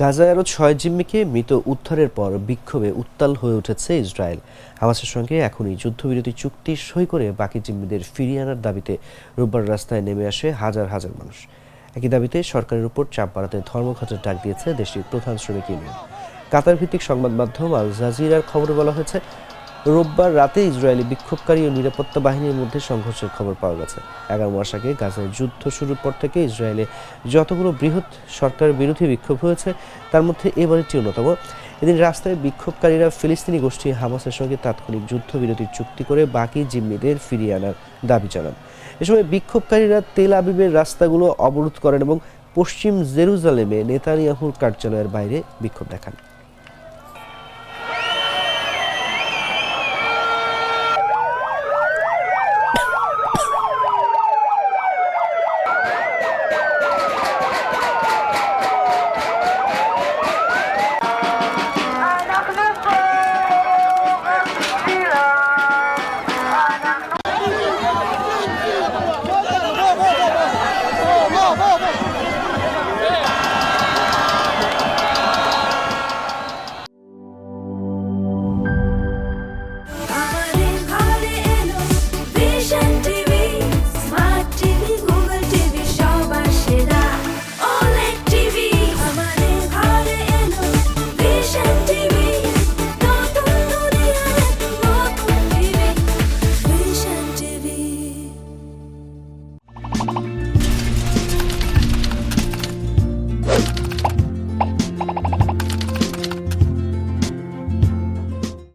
গাজায় আরও ছয় জিম্মিকে মৃত উদ্ধারের পর বিক্ষোভে উত্তাল হয়ে উঠেছে ইসরায়েল। হামাসের সঙ্গে এখনই যুদ্ধবিরতি চুক্তি সই করে বাকি জিম্মিদের ফিরিয়ে আনার দাবিতে রোববার রাস্তায় নেমে আসে হাজার হাজার মানুষ। একই দাবিতে সরকারের উপর চাপ বাড়াতে ধর্মঘটের ডাক দিয়েছে দেশটির প্রধান শ্রমিক ইউনিয়ন। কাতার ভিত্তিক সংবাদ মাধ্যম আল জাজিরার খবরে বলা হয়েছে রোববার রাতে ইসরায়েলি বিক্ষোভকারী ও নিরাপত্তা বাহিনীর মধ্যে সংঘর্ষের খবর পাওয়া গেছে। এগারো মাস আগে গাজায় যুদ্ধ শুরুর পর থেকে ইসরায়েলে যতগুলো বৃহৎ সরকার বিরোধী বিক্ষোভ হয়েছে, তার মধ্যে এবারেরটি অন্যতম। এদিন রাস্তায় বিক্ষোভকারীরা ফিলিস্তিনি গোষ্ঠী হামাসের সঙ্গে তাৎক্ষণিক যুদ্ধবিরতির চুক্তি করে বাকি জিম্মিদের ফিরিয়ে আনার দাবি জানান। এ সময় বিক্ষোভকারীরা তেল আবিবের রাস্তাগুলো অবরোধ করেন এবং পশ্চিম জেরুজালেমে নেতানিয়াহুর কার্যালয়ের বাইরে বিক্ষোভ দেখান।